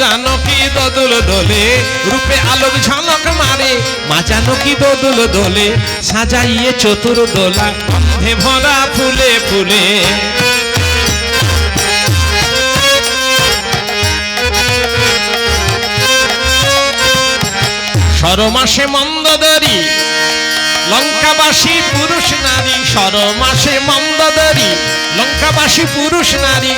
জানো কি দোদুল দোলে? রূপে আলোক ঝলক মারে। মা জানো কি দোদুল দোলে? সাজাইয়ে চতুর দোলা গন্ধে ভরা ফুলে ফুলে। সরমাসে মন্দদরি লঙ্কাবাসী পুরুষ নারী। সরমাসে মন্দদরি লঙ্কাবাসী পুরুষ নারী।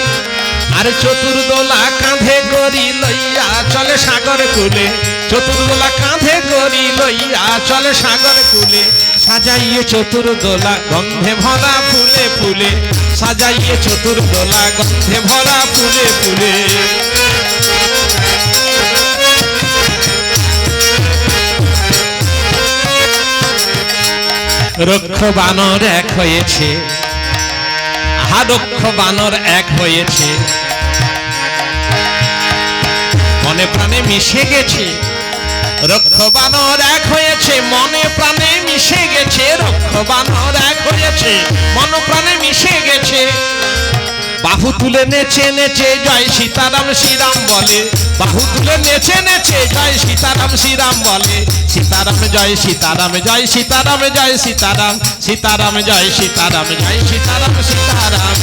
আর চতুর্দোলা কাঁধে গড়ি লইয়া চলে সাগর কুলে। চতুর্দোলা কাঁধে গড়ি লইয়া চলে সাগর কুলে। সাজাইয়ে চতুর্দোলা গন্ধে ভরা ফুলে ফুলে। সাজাইয়ে চতুর্দোলা গন্ধে ভরা ফুলে ফুলে। রক্ষ বানর এক হয়েছে। আহা বানর এক হয়েছে। মনে প্রাণে মিশে গেছে। রক্ষ বানর এক হয়েছে, মনে প্রাণে মিশে গেছে। রক্ষ বানর এক হয়েছে, মন প্রাণে মিশে গেছে। বাহু তুলে নেচে নেচে জয় সীতারাম শ্রীরাম বলে। বাহু তুলে নেচে নেচে জয় সীতারাম শ্রীরাম বলে। সীতারাম জয় সীতারাম জয় সীতারাম জয় সীতারাম সীতারাম জয় সীতারাম জয় সীতারাম সীতারাম।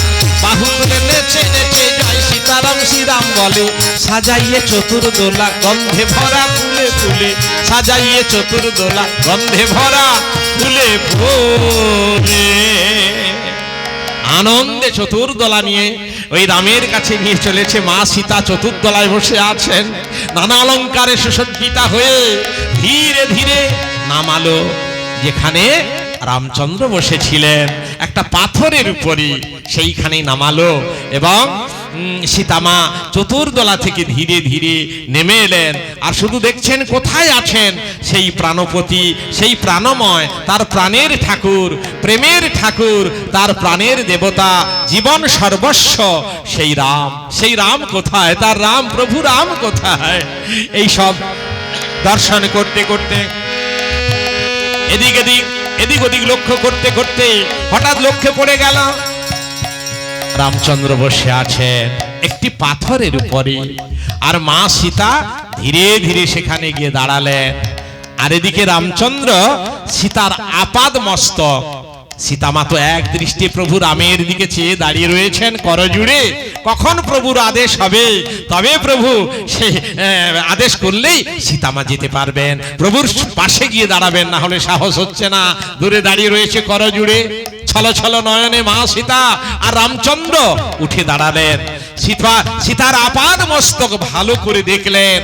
বাহু তুলে নেচে নেচে জয় সীতারাম শ্রীরাম বলে। সাজাইয়ে চতুর্দোলা গন্ধে ভরা ফুলে ফুলে। সাজাইয়ে চতুর্দোলা গন্ধে ভরা ফুলে ফুলে। আনন্দে চতুর্দলা নিয়ে ওই রামের কাছে নিয়ে চলেছে মা সীতা চতুর্দলায় বসে আছেন। নানা অলঙ্কারে সুসজ্জিতা হয়ে ধীরে ধীরে নামালো, যেখানে রামচন্দ্র বসেছিলেন। একটা পাথরের উপরই সেইখানেই নামালো এবং সীতামা চতুর্দলা থেকে ধীরে ধীরে নেমে এলেন। আর শুধু দেখছেন কোথায় আছেন? সেই প্রাণপতি, সেই প্রাণময়, তার প্রাণের ঠাকুর, প্রেমের ঠাকুর, তার প্রাণের দেবতা, জীবন সর্বস্ব। সেই রাম সেই রাম কোথায়? তার রাম প্রভু রাম কোথায়? এই সব দর্শন করতে করতে, এদিক এদিক এদিক ওদিক লক্ষ্য করতে করতে হঠাৎ লক্ষ্যে পড়ে গেল রামচন্দ্র বসে আছেন একটি পাথরের উপরে। আর মা সীতা ধীরে ধীরে সেখানে গিয়ে দাঁড়ালেন। আর এদিকে রামচন্দ্র সীতার আপাদ মস্তক। সীতামা তো এক দৃষ্টি প্রভু রামের দিকে চেয়ে দাঁড়িয়ে রয়েছেন করজুড়ে। কখন প্রভুর আদেশ হবে? তবে প্রভু সে আদেশ করলেই সীতামা যেতে পারবেন। প্রভুর পাশে গিয়ে দাঁড়াবেন, না হলে সাহস হচ্ছে না। দূরে দাঁড়িয়ে রয়েছে করজুড়ে। ছল ছল নয়নে মা সীতা আর রামচন্দ্র উঠে দাঁড়ালেন। সীতা, সীতার আপাদ মস্তক ভালো করে দেখলেন।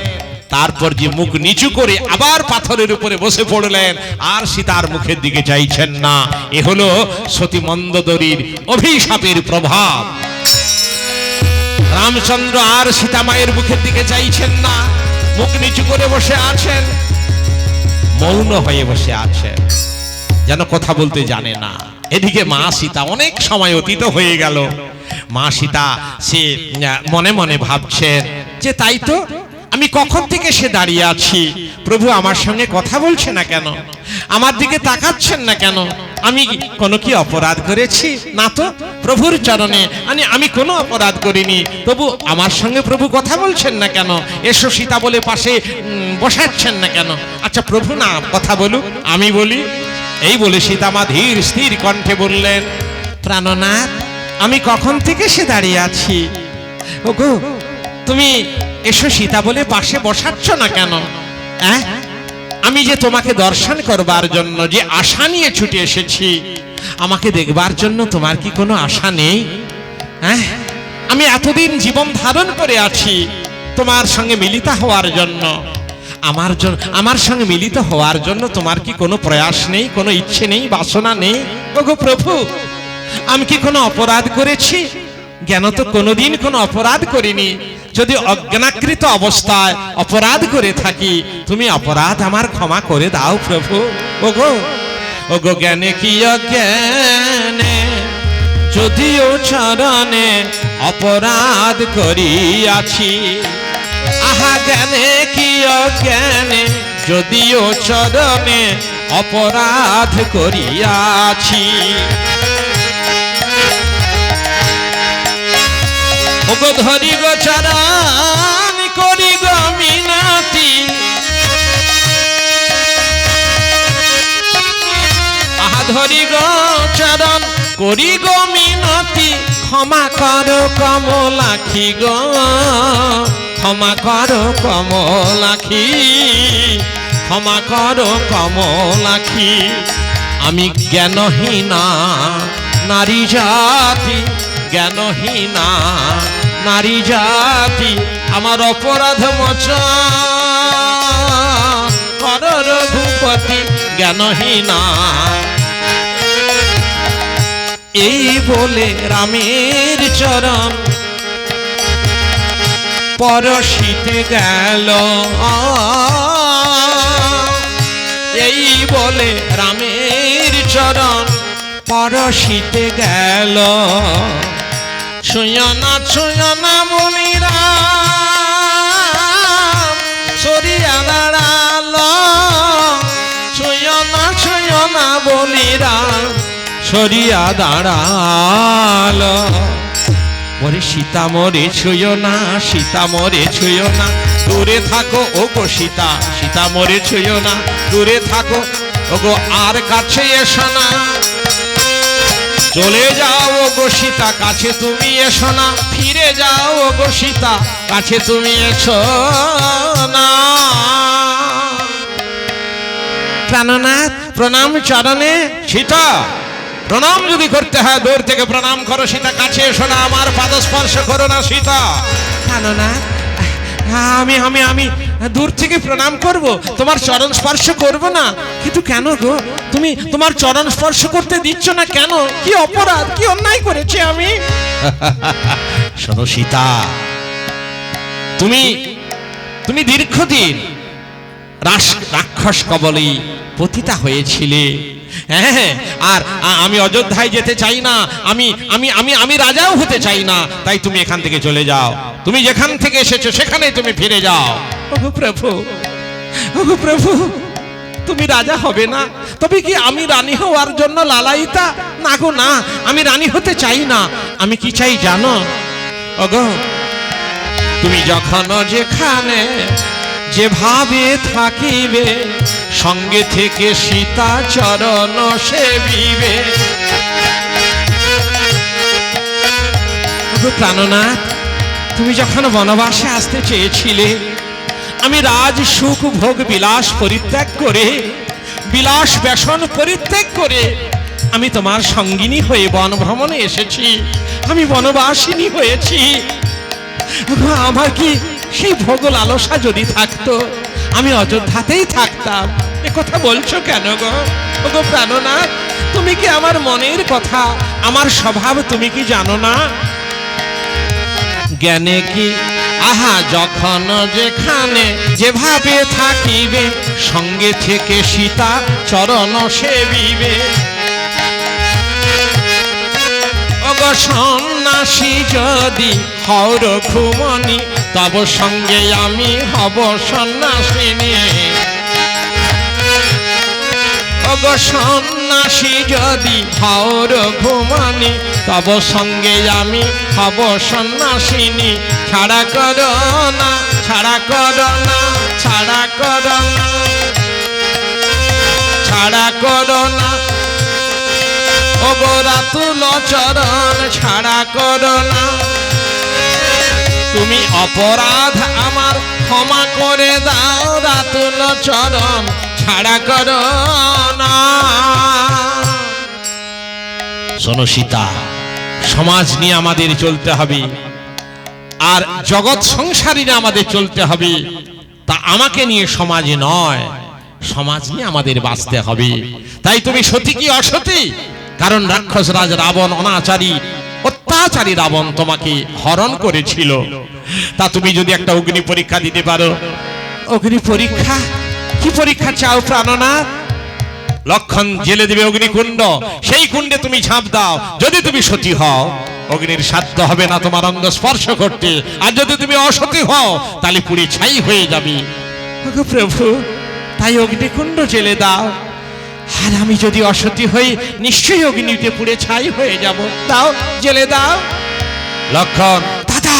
তারপর যে মুখ নিচু করে আবার পাথরের উপরে বসে পড়লেন, আর সীতার মুখের দিকে চাইছেন না। এ হলো অভিশাপের প্রভাব। রামচন্দ্র আর মুখের দিকে চাইছেন না। মুখ নিচু করে বসে আছেন, মৌন হয়ে বসে আছেন। যেন কথা বলতে জানে না। এদিকে মা সীতা অনেক সময় অতীত হয়ে গেল। মা সীতা সে মনে মনে ভাবছেন যে তাই তো আমি কখন থেকে সে দাঁড়িয়ে আছি? প্রভু আমার সঙ্গে কথা বলছে না কেন? আমার দিকে তাকাচ্ছেন না কেন? আমি কোনো কি অপরাধ করেছি? না তো প্রভুর চরণে আমি আমি কোনো অপরাধ করিনি। তবু আমার সঙ্গে প্রভু কথা বলছেন না কেন? এসো সীতা বলে পাশে বসাচ্ছেন না কেন? আচ্ছা প্রভু না কথা বলুক। আমি বলি এই বলে সীতামা ধীর স্থির কণ্ঠে বললেন, প্রাণনাথ, আমি কখন থেকে সে দাঁড়িয়ে আছি? ওগো, তুমি এসো সীতা বলে পাশে বসাচ্ছ না কেন? আমি যে তোমাকে দর্শন করবার জন্য যে আশা নিয়ে ছুটে এসেছি, আমাকে দেখবার জন্য তোমার কি কোনো আশা নেই? আমি এতদিন জীবন ধারণ করে আছি তোমার সঙ্গে মিলিত হওয়ার জন্য। আমার জন্য আমার সঙ্গে মিলিত হওয়ার জন্য তোমার কি কোনো প্রয়াস নেই, কোনো ইচ্ছে নেই, বাসনা নেই? ওগো প্রভু, আমি কি কোনো অপরাধ করেছি? জ্ঞান তো কোনোদিন কোনো অপরাধ করিনি। যদি অজ্ঞানাকৃত অবস্থায় অপরাধ করে থাকি, তুমি অপরাধ আমার ক্ষমা করে দাও প্রভু। ওগো ওগো জ্ঞানে কি অজ্ঞানে? যদিও চরণে অপরাধ করিয়াছি, আহা জ্ঞানে কি জ্ঞানে, যদিও চরণে অপরাধ করিয়াছি। ওগো ধরি গো চরণ, করি গো মিনাতি। আহা ধরি গো চরণ, করি গো মিনতি। ক্ষমা কর কমলাখি গো। ক্ষমা করো কমলাখি ক্ষমা করো কমলাখি আমি জ্ঞানহীনা, নারী জাতি, জ্ঞানহীনা, নারী জাতি, আমার অপরাধ কর রঘুপতি জ্ঞানহীনা। এই বলে রামের চরণ পরশিতে গেল। এই বলে রামের চরণ পরশিতে গেল। ছুঁয়না ছুঁয়না বলিরা সরিয়া দাঁড়াল। ছুঁয়না ছুঁয়না বলিরা সরিয়া দাঁড়াল। ওরে সীতা মরে ছুঁয় না সীতা মরে ছুঁয় না। দূরে থাকো ও গো সীতা সীতা মরে ছুঁয় না। দূরে থাকো ও গো আর কাছে এসো না। চলে যাও ও গো সীতা, কাছে তুমি এসো না। ফিরে যাও ও গো সীতা, কাছে তুমি এসো না। প্রাণনাথ, প্রণাম চরণে। সীতা প্রণাম যদি করতে হয় দূর থেকে প্রণাম করো সীতা কাছে এসো না আমার পাদস্পর্শ করো না সীতা। কেন না আমি আমি আমি দূর থেকে প্রণাম করব তোমার চরণ স্পর্শ করব না। কিন্তু কেন গো? তুমি তোমার চরণ স্পর্শ করতে দিচ্ছ না কেন? কি অপরাধ কি অন্যায় করেছি আমি? শোনো সীতা তুমি তুমি দীর্ঘদিন রাক্ষস কবলে পতিতা হয়েছিলে। হ্যাঁ আর আমি অযোধ্যায় যেতে চাই না, আমি আমি আমি আমি রাজাও হতে চাই না, তাই তুমি এখান থেকে চলে যাও। তুমি যেখান থেকে এসেছ সেখানেই তুমি ফিরে যাও। ওগো প্রভু প্রভু, তুমি রাজা হবে না, তবে কি আমি রানী হওয়ার জন্য লালাইতা না গো, না, আমি রানী হতে চাই না, আমি কি চাই জানো? ওগো, তুমি যখন যেখানে যেভাবে থাকিবে, সঙ্গে থেকে সীতা চরণ সেবিবে প্রাণনাথ, তুমি যখন বনবাসে আসতে চেয়েছিলে, আমি রাজ সুখ ভোগ বিলাস পরিত্যাগ করে, বিলাস ব্যসন পরিত্যাগ করে, আমি তোমার সঙ্গিনী হয়ে বন ভ্রমণে এসেছি, আমি বনবাসিনী হয়েছি। আমার কি সেই ভোগ লালসা যদি থাকতো? আমি অযোধ্যাতেই থাকতাম। এ কথা বলছো কেন গো? ওগো প্রাণনাথ, তুমি কি আমার মনের কথা? আমার স্বভাব তুমি কি জানো না? জ্ঞানে কি? আহা, যখন যেখানে যেভাবে থাকিবে, সঙ্গে থেকে সীতা চরণ সেবিবে। ওগো সন্ন্যাসী যদি হও রঘুমণি তব সঙ্গে আমি হব সন্ন্যাসিনী। ওগো সন্ন্যাসী যদি হও রঘুমণি তব সঙ্গে আমি হব সন্ন্যাসিনী। ছাড়া কর না, ছাড়া কর না, ছাড়া কর না, ছাড়া কর না ওগো রাতুল চরণ ছাড়া করো না। তুমি অপরাধ আমার ক্ষমা করে দাও, রাতুল চরণ ছাড়া করো না। শোনো সীতা, সমাজ নিয়ে আমাদের চলতে হবে। আর জগৎ সংসারী নিয়ে আমাদের চলতে হবে। তা আমাকে নিয়ে সমাজে নয়, সমাজ নিয়ে আমাদের বাঁচতে হবে। তাই তুমি সতী কি অসতী? কারণ রাক্ষস রাজ রাবণ অনাচারী অত্যাচারী রাবণ তোমাকে হরণ করেছিল। তা তুমি যদি একটা অগ্নি পরীক্ষা দিতে পারো। অগ্নি পরীক্ষা? কি পরীক্ষা চাও প্রাণনাথ লক্ষণ জেলে দেবে অগ্নিকুণ্ড। সেই কুণ্ডে তুমি ঝাঁপ দাও। যদি তুমি সতী হও অগ্নির সাধ্য হবে না তোমার অঙ্গ স্পর্শ করতে। আর যদি তুমি অসতী হও তাহলে পুরি ছাই হয়ে যাবে। প্রভু তাই অগ্নিকুণ্ড জেলে দাও। আর আমি যদি অসতী হই নিশ্চয়ই অগ্নিতে পুড়ে ছাই হয়ে যাব। দাও জেলে দাও। লক্ষণ। দাদা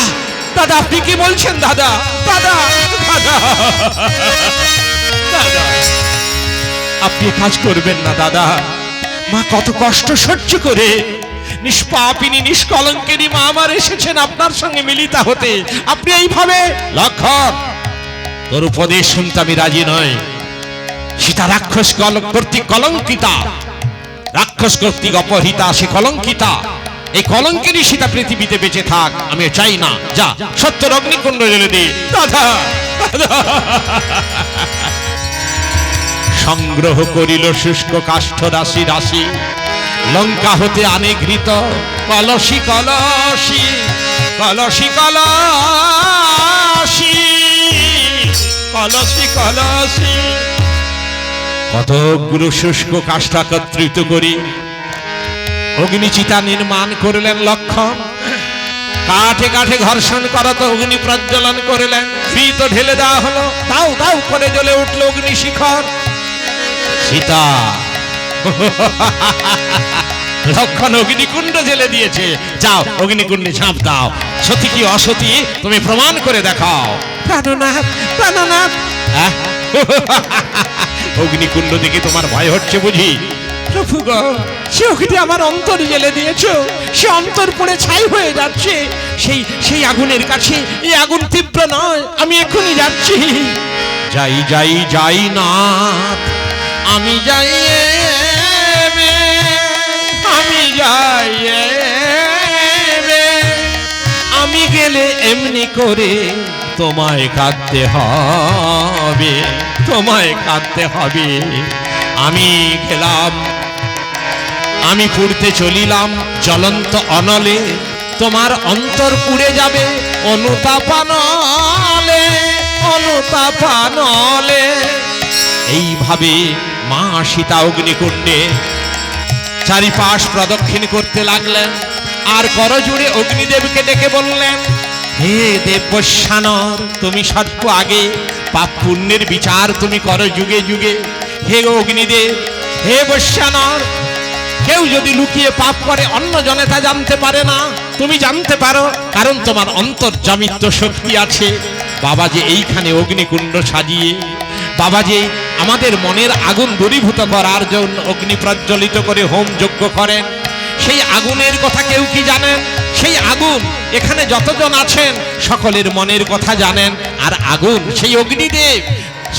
দাদা আপনি কি বলছেন দাদা? দাদা আপনি কাজ করবেন না দাদা। মা কত কষ্ট সহ্য করে। নিষ্পাপিনী নিষ্কলঙ্কিনী মা আমার এসেছেন আপনার সঙ্গে মিলিতা হতে। আপনি এইভাবে লক্ষণ তোর উপদেশ শুনতে আমি রাজি নয় সীতা রাক্ষস কর্তৃক কলঙ্কিতা। রাক্ষস কর্তৃক অপহৃতা, সে কলঙ্কিতা। এই কলঙ্কিনী সীতা পৃথিবীতে বেঁচে থাক, আমি চাই না। যা সত্যের অগ্নিকুণ্ড জ্বলে দি। সংগ্রহ করিল শুষ্ক কাষ্ঠ রাশি রাশি। লঙ্কা হতে আনে ঘৃত কলসি কলসি কলসি কলসি কলসি কলসি। কতগুলো শুষ্ক কাষ্ঠ একত্রিত করি। অগ্নিচিতা নির্মাণ করলেন লক্ষণ কাঠে কাঠে ঘর্ষণ করা তো অগ্নি প্রজ্বলন করলেন। ফিত ঢেলে দেওয়া হলো। দাও দাও করে জ্বলে উঠল অগ্নি শিখর। সীতা। লক্ষণ অগ্নিকুণ্ড জেলে দিয়েছে। যাও অগ্নিকুণ্ডে ঝাঁপ দাও। সতী কি অসতী? তুমি প্রমাণ করে দেখাও। প্রাণনাথ প্রাণনাথ। আহ? অগ্নিকুণ্ড দেখে তোমার ভয় হচ্ছে বুঝি? প্রভু গো সে অগ্নি আমার অন্তর জেলে দিয়েছ। সে অন্তর পুড়ে ছাই হয়ে যাচ্ছে। সেই সেই আগুনের কাছে এই আগুন তীব্র নয় আমি এখনই যাচ্ছি। যাই যাই যাই না আমি যাই আমি যাই আমি গেলে এমনি করে তোমায় কাঁদতে হবে, তোমায় কাঁদতে হবে। আমি গেলাম, আমি পুড়তে চলিলাম জ্বলন্ত অনলে। তোমার অন্তর পুড়ে যাবে অনুতাপানলে অনুতাপানলে এইভাবে মা সীতা অগ্নিকুণ্ডে চারিপাশ প্রদক্ষিণ করতে লাগলেন। আর করজুড়ে অগ্নিদেবকে ডেকে বললেন হে দেবস্বানর তুমি সর্ব আগে পাপ পুণ্যের বিচার তুমি করো যুগে যুগে। হে অগ্নিদেব, হে বৈশ্যানর কেউ যদি লুকিয়ে পাপ করে, অন্য জনে তা জানতে পারে না। তুমি জানতে পারো, কারণ তোমার অন্তর্জামিত্ব শক্তি আছে। বাবা যে এইখানে অগ্নিকুণ্ড সাজিয়ে, বাবা যে আমাদের মনের আগুন দূরীভূত করার জন্য অগ্নি প্রজ্বলিত করে হোম যজ্ঞ করেন, সেই আগুনের কথা কেউ কি জানেন সেই আগুন। এখানে যতজন আছেন, সকলের মনের কথা জানেন, আর আগুন সেই অগ্নিদেব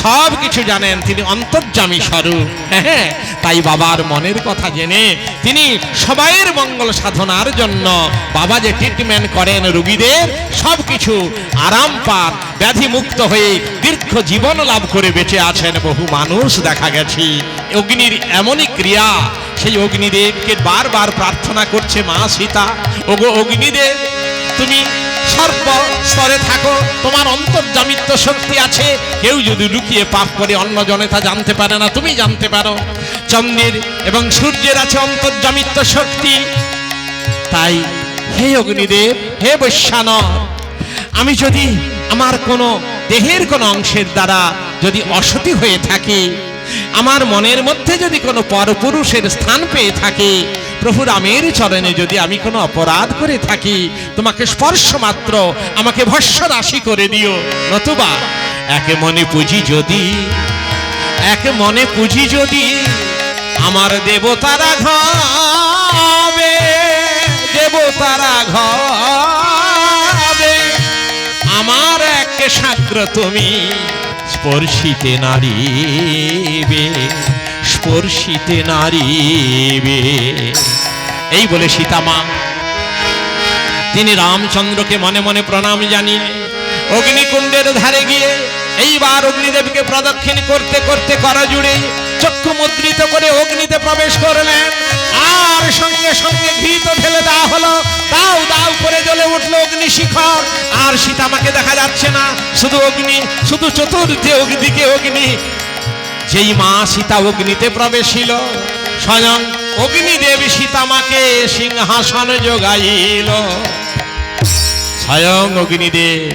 সব কিছু জানেন, তিনি অন্তর্জামী স্বরূপ। হ্যাঁ তাই বাবার মনের কথা জেনে তিনি সবাইয়ের মঙ্গল সাধনার জন্য বাবা যে ট্রিটমেন্ট করেন রুগীদের, সব কিছু আরাম পান ব্যাধি মুক্ত হয়ে দীর্ঘ জীবন লাভ করে বেঁচে আছেন বহু মানুষ, দেখা গেছে। অগ্নির এমনই ক্রিয়া সেই অগ্নিদেবকে বারবার প্রার্থনা করছে মা সীতা। ওগো অগ্নিদেব, তুমি সর্ব স্তরে থাকো, তোমার অন্তর্জামিত্ব শক্তি আছে। কেউ যদি লুকিয়ে পাপ করে অন্য জনে তা জানতে পারে না, তুমি জানতে পারো। চন্দ্রের এবং সূর্যের আছে অন্তর্জামিত্ব শক্তি। তাই হে অগ্নিদেব, হে বৈশ্যানর আমি যদি আমার কোনো দেহের কোনো অংশের দ্বারা যদি অসতী হয়ে থাকি আমার মনের মধ্যে যদি কোনো পরপুরুষের স্থান পেয়ে থাকে, প্রভু রামের চরণে যদি আমি কোনো অপরাধ করে থাকি, তোমাকে স্পর্শ মাত্র, আমাকে ভস্য রাশি করে দিও। নতুবা, একে মনে পুঁজি যদি, এক মনে পুঁজি যদি আমার দেবতারা ঘবে দেবতারা ঘবে আমার এক সাগ্র তুমি স্পর্শিতে নারীবে স্পর্শিতে নারীবে। এই বলে সীতামা তিনি রামচন্দ্রকে মনে মনে প্রণাম জানিয়ে অগ্নিকুণ্ডের ধারে গিয়ে এইবার অগ্নিদেবকে প্রদক্ষিণ করতে করতে করা জুড়ে চক্ষু মুদ্রিত করে অগ্নিতে প্রবেশ করলেন। আর সঙ্গে সঙ্গে ঘৃত ঢেলে দেওয়া হলো। দাও দাও করে জ্বলে উঠল অগ্নি শিখর। আর সীতামাকে দেখা যাচ্ছে না। শুধু অগ্নি, শুধু চতুর্থে অগ্নিকে অগ্নি। যেই মা সীতা অগ্নিতে প্রবেশ ছিল স্বয়ং অগ্নিদেব সীতামাকে সিংহাসন যোগাইল। স্বয়ং অগ্নিদেব,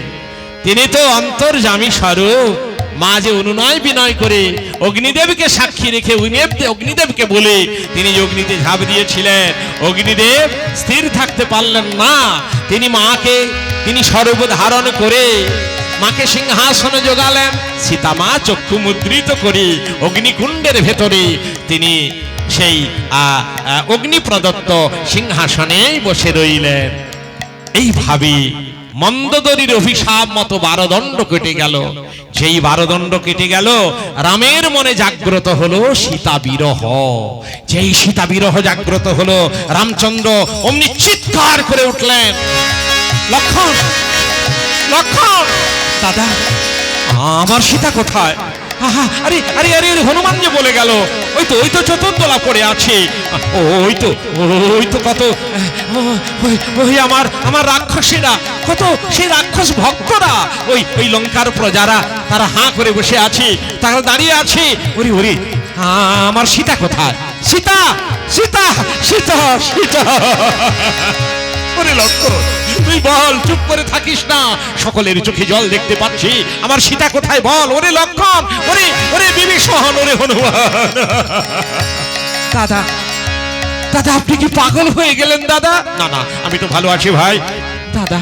তিনি তো অন্তর্জামী স্বরূপ। মা যে অনুনয় বিনয় করে অগ্নিদেবকে সাক্ষী রেখে অগ্নিদেব অগ্নিদেবকে বলে, তিনি অগ্নিতে ঝাঁপ দিয়েছিলেন, অগ্নিদেব স্থির থাকতে পারলেন না। তিনি মাকে, তিনি স্বরূপ ধারণ করে মাকে সিংহাসনে সীতা মা চক্ষু মুদ্রিত করে অগ্নিকুণ্ডের ভেতরে তিনি সেই অগ্নি প্রদত্ত সিংহাসনেই বসে রইলেন। এইভাবে মন্দদরির অভিশাপ মতো বারদণ্ড কেটে গেল। যেই বারদণ্ড কেটে গেল, রামের মনে জাগ্রত হলো সীতা বিরহ। যেই সীতা বিরহ জাগ্রত হলো, রামচন্দ্র অমনি চিৎকার করে উঠলেন। লক্ষণ লক্ষণ, দাদা, আমার সীতা কোথায়? আরে আরে আরে হনুমান যে বলে গেল। ওই তো ওই তো চতুর্দলা পড়ে আছে। ওই তো ওই তো কত, ওই আমার আমার রাক্ষসীরা, কত সেই রাক্ষস ভক্তরা। ওই ওই লঙ্কার প্রজারা তারা হাঁ করে বসে আছে, তারা দাঁড়িয়ে আছে। ওরে ওরে, আমার সীতা কোথায়? সীতা সীতা সীতা সীতা। করে লক্ষ্য তুই বল চুপ করে থাকিস না। সকলের চোখে জল দেখতে পাচ্ছি। আমার সীতা কোথায় বল? ওরে লক্ষণ ওরে ওরে বিভীষণ ওরে হনুমান। দাদা দাদা আপনি কি পাগল হয়ে গেলেন দাদা? না না আমি তো ভালো আছি ভাই। দাদা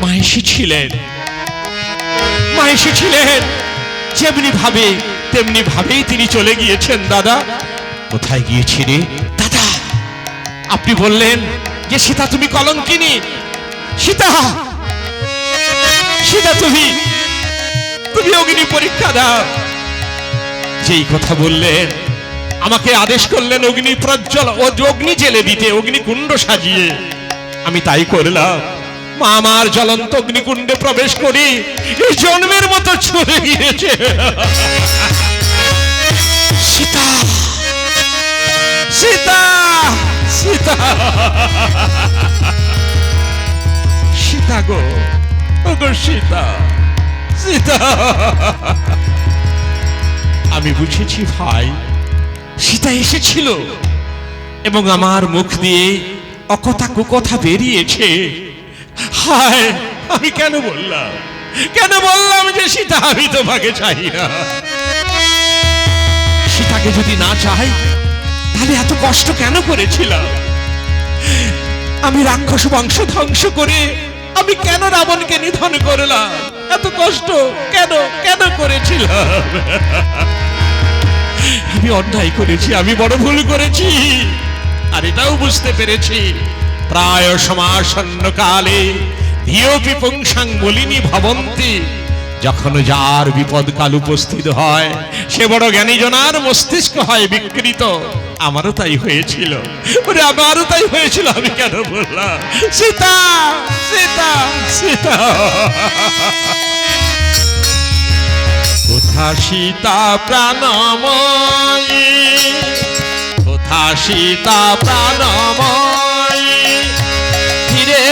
মা এসেছিলেন মা এসেছিলেন যেমনি ভাবে তেমনি ভাবেই তিনি চলে গিয়েছেন দাদা। কোথায় গিয়েছি রে দাদা আপনি বললেন যে সীতা তুমি কলঙ্কিনী। সীতা সীতা, তুমি তুমি অগ্নি পরীক্ষা দাও। যেই কথা বললেন, আমাকে আদেশ করলেন অগ্নি প্রজ্জ্বল, ও অগ্নি জেলে দিতে অগ্নিকুণ্ড সাজিয়ে। আমি তাই করলাম। মা আমার জ্বলন্ত অগ্নিকুণ্ডে প্রবেশ করি, এই জন্মের মতো চলে গিয়েছে। সীতা সীতা সীতা। সীতা গো? ওগো সীতা সীতা। আমি বুঝেছি ভাই, সীতা এসেছিল এবং আমার মুখ দিয়ে অকথা কুকথা বেরিয়েছে। হায়, আমি কেন বললাম? কেন বললাম যে সীতা, আমি তোমাকে চাই না। সীতাকে যদি না চাই, তাহলে এত কষ্ট কেন করেছিলাম? আমি রাক্ষস বংশ ধ্বংস করে আমি কেন রাবণকে নিধন করলাম? এত কষ্ট কেন কেন করেছিলাম? আমি অন্যায় করেছি, আমি বড় ভুল করেছি। আর এটাও বুঝতে পেরেছি, প্রায় সমাসন্ন কালে ধিয়পি পুংসাং বলিনি ভবন্তি যখন যার বিপদ কাল উপস্থিত হয়, সে বড় জ্ঞানী জনার মস্তিষ্ক হয় বিকৃত। আমারও তাই হয়েছিল। আমারও তাই হয়েছিল, আমি কেন বললাম? সীতা সীতা সীতা। কোথা সীতা প্রাণময়ী? কোথা সীতা প্রাণময়ী? ফিরে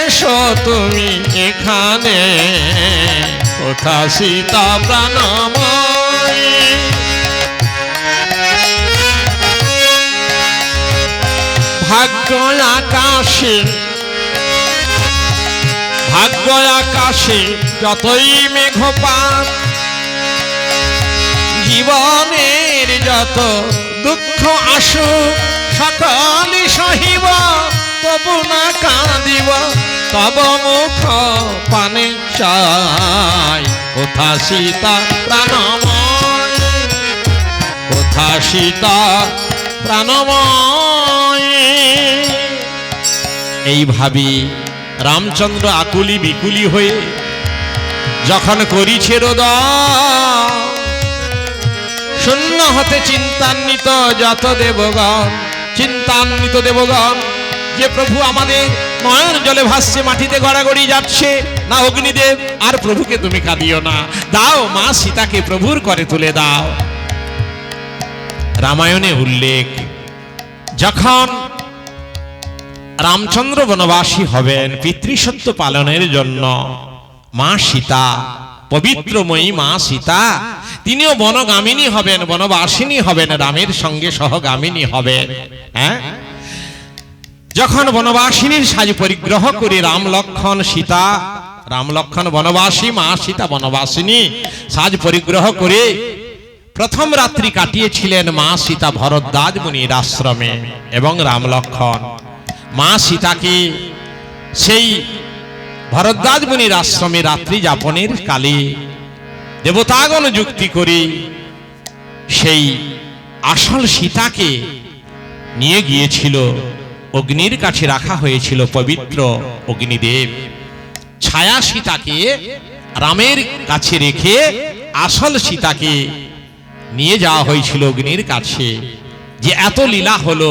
এসো তুমি এখানে। কোথা সীতা প্রাণময়ী। ভাগ্য আকাশে ভাগ্য আকাশে যতই মেঘপাত, জীবনের যত দুঃখ আসু সকলি সহিব, তবু না কাঁদিব। তব মুখ পানে চাই। কোথা সীতা প্রাণময়? কোথা সীতা প্রাণময়? এইভাবে রামচন্দ্র আকুলি বিকুলি হয়ে যখন করিছে রোদন শূন্য হতে চিন্তান্বিত যত দেবগণ, চিন্তান্বিত দেবগণ, যে প্রভু আমাদের নয়ন জলে ভাসছে, মাটিতে গড়াগড়ি যাচ্ছে। না অগ্নিদেব, আর প্রভুকে তুমি কাঁদিও না। দাও মা সীতাকে প্রভুর করে তুলে দাও। রামায়ণে উল্লেখ, যখন রামচন্দ্র বনবাসী হবেন পিতৃসত্য পালনের জন্য, মা সীতা, পবিত্রময়ী মা সীতা, তিনিও বনগামিনী হবেন, বনবাসিনী হবেন, রামের সঙ্গে সহগামিনী হবেন। হ্যাঁ? যখন বনবাসিনীর সাজ পরিগ্রহ করে, রাম লক্ষণ সীতা, রাম লক্ষণ বনবাসী, মা সীতা বনবাসিনী, সাজ পরিগ্রহ করে। প্রথম রাত্রি কাটিয়েছিলেন মা সীতা ভরদ্বাজ মুনির আশ্রমে এবং রাম লক্ষণ। মা সীতাকে সেই ভরদ্বাজ মুনির আশ্রমে রাত্রি যাপনের কালে দেবতাগণ যুক্তি করে, সেই আসল সীতাকে নিয়ে গিয়েছিল। অগ্নির কাছে রাখা হয়েছিল পবিত্র অগ্নিদেব। ছায়া সীতাকে রামের কাছে রেখে আসল সীতাকে নিয়ে যাওয়া হয়েছিল অগ্নির কাছে। যে এত লীলা হলো,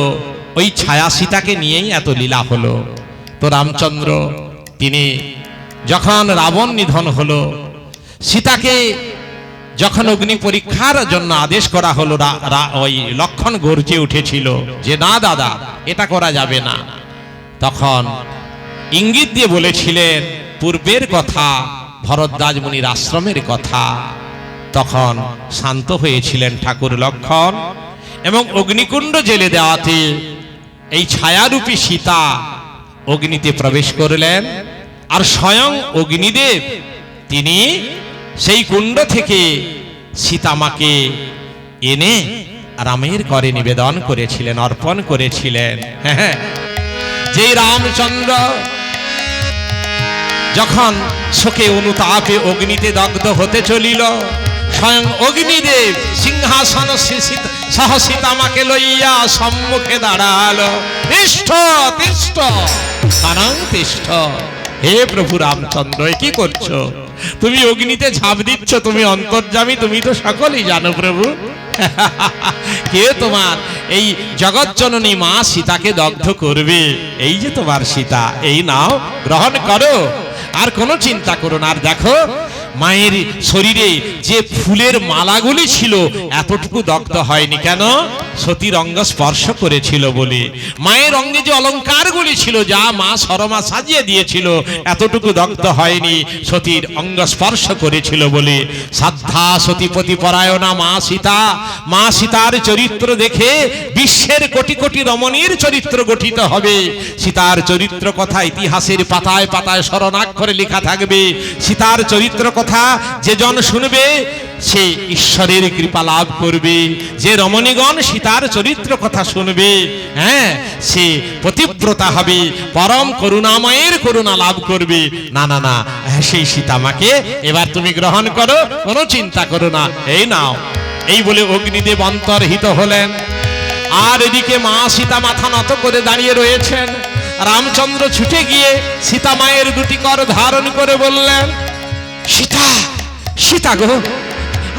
ওই ছায়া সীতাকে নিয়েই এত লীলা হলো। তো রামচন্দ্র, তিনি যখন রাবণ নিধন হলো, সীতাকে যখন অগ্নি পরীক্ষার জন্য আদেশ করা হলো ওই লক্ষণ গর্জে উঠেছিল যে, না, দাদা, এটা করা যাবে না। তখন ইঙ্গিত দিয়ে বলেছিলেন, পূর্বের কথা ভরদ্বাজ মুনির আশ্রমের কথা। তখন শান্ত হয়েছিলেন ঠাকুর লক্ষণ এবং অগ্নিকুণ্ড জেলে দেওয়াতে এই ছায়ারূপী সীতা অগ্নিতে প্রবেশ করলেন। আর স্বয়ং অগ্নিদেব, তিনি সেই কুণ্ড থেকে সীতামাকে এনে রামের করে নিবেদন করেছিলেন, অর্পণ করেছিলেন। যে রামচন্দ্র যখন শোকে অনুতাপে অগ্নিতে দগ্ধ হতে চলিল, স্বয়ং অগ্নিদেব সিংহাসন সহ সীতামাকে লইয়া সম্মুখে দাঁড়াল। তিষ্ঠ তিষ্ঠ কারণ তিষ্ঠ। হে প্রভু রামচন্দ্র কি করছ? তুমি অগ্নিতে ঝাঁপ দিচ্ছ, তুমি অন্তর্জামী তুমি তো সকলেই জানো প্রভু। কে তোমার? এই জগৎজননী মা সীতাকে দগ্ধ করবে। এই যে তোমার সীতা, এই নাও, গ্রহণ করো। আর কোনো চিন্তা করো না। আর দেখো, মায়ের শরীরে যে ফুলের মালাগুলি ছিল, এতটুকু দগ্ধ হয়নি কেন? সতীর অঙ্গ স্পর্শ করেছিল বলে। মায়ের অঙ্গে যে অলঙ্কারগুলি ছিল, যা মা সরমা সাজিয়ে দিয়েছিল, এতটুকু দগ্ধ হয়নি। সতীর অঙ্গ স্পর্শ করেছিল বলে। সাধ্যা সতীপতি পরায়ণা মা সীতা। মা সীতার চরিত্র দেখে বিশ্বের কোটি কোটি রমণীর চরিত্র গঠিত হবে। সীতার চরিত্র কথা ইতিহাসের পাতায় পাতায় স্মরণাক্ষরে লেখা থাকবে। সীতার চরিত্র কথা যে জন শুনবে সে ঈশ্বরের কৃপা লাভ করবে। যে রমণীগণ সীতার চরিত্র কথা শুনবে হ্যাঁ সে পতিব্রতা হবে, পরম করুণাময়ের করুণা লাভ করবে। না না না, সেই সীতামাকে এবার তুমি গ্রহণ করো, কোনো চিন্তা করো না, এই নাও। এই বলে অগ্নিদেব অন্তর্হিত হলেন। আর এদিকে মা সীতা মাথা নত করে দাঁড়িয়ে রয়েছেন। রামচন্দ্র ছুটে গিয়ে সীতা মায়ের দুটি কর ধারণ করে বললেন, সীতা সীতা গো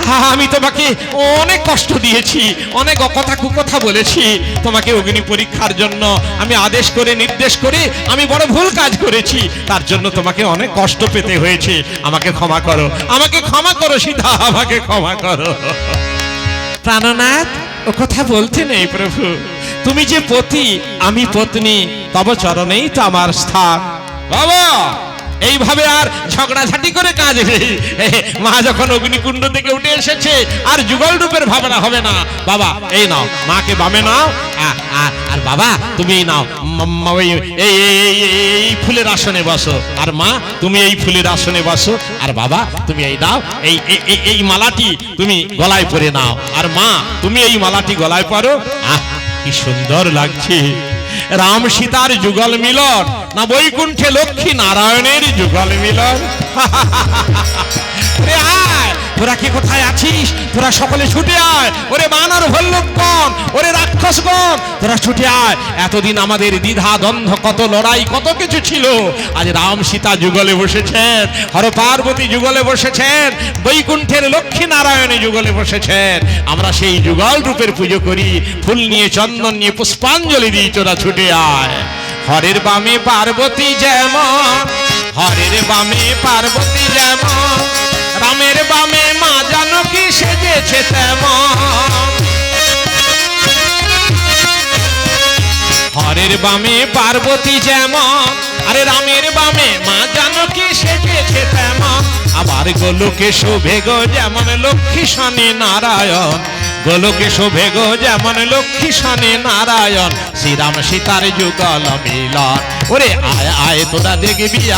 আমি তোমাকে অনেক কষ্ট দিয়েছি, অনেক অকথা কুকথা বলেছি। তোমাকে অগ্নি পরীক্ষার জন্য আমি আদেশ করে, নির্দেশ করে, আমি বড় ভুল কাজ করেছি। তার জন্য তোমাকে অনেক কষ্ট পেতে হয়েছে। আমাকে ক্ষমা করো। আমাকে ক্ষমা করো সীতা আমাকে ক্ষমা করো। প্রাণনাথ, ও কথা বলতে নেই প্রভু। তুমি যে পতি, আমি পত্নী, তব চরণেই তো আমার স্থান। বাবা! এইভাবে আর ঝগড়াঝাটি করে কাজ নেই। মা যখন অগ্নিকুণ্ড থেকে উঠে এসেছে, আর যুগল রূপের ভাবনা হবে না। বাবা, এই নাও, মাকে বামে নাও আর বাবা, তুমি নাও এই ফুলের আসনে বসো। আর মা, তুমি এই ফুলের আসনে বসো। আর বাবা, তুমি এই দাও এই এই মালাটি তুমি গলায় পরে নাও। আর মা, তুমি এই মালাটি গলায় পরো। আহ, কি সুন্দর লাগছে। রাম সীতার যুগল মিলন না বৈকুণ্ঠে লক্ষ্মী নারায়ণের যুগল মিলন। তোরা কি কোথায় আছিস? তোরা সকলে ছুটে আয়। ওরে বানর ভল্লুকগণ, ওরে রাক্ষসগণ, তোরা ছুটে আয়। এতদিন আমাদের দ্বিধা, দ্বন্দ্ব, কত লড়াই, কত কিছু ছিল। আজ রাম সীতা যুগলে বসেছেন, হর পার্বতী যুগলে বসেছেন, বৈকুণ্ঠের লক্ষ্মী নারায়ণে যুগলে বসেছেন। আমরা সেই যুগল রূপের পুজো করি, ফুল নিয়ে, চন্দন নিয়ে, পুষ্পাঞ্জলি দিই তোরা ছুটে আয়। হরের বামে পার্বতী যেমন, হরের বামে পার্বতী যেমন, রামের বামে মা জানকী সেজেছে তেমন। হরের বামে পার্বতী যেমন, আরে রামের বামে মা জানকী সেজেছে তেমন? আবার গোলকে শোভে গো যেমন লক্ষ্মী শনি নারায়ণ। গোলকে শোভে গো যেমন লক্ষ্মী শনি নারায়ণ। শ্রীরাম সীতার যুগল মিলন। ওরে আয় আয়, তোরা দেখবি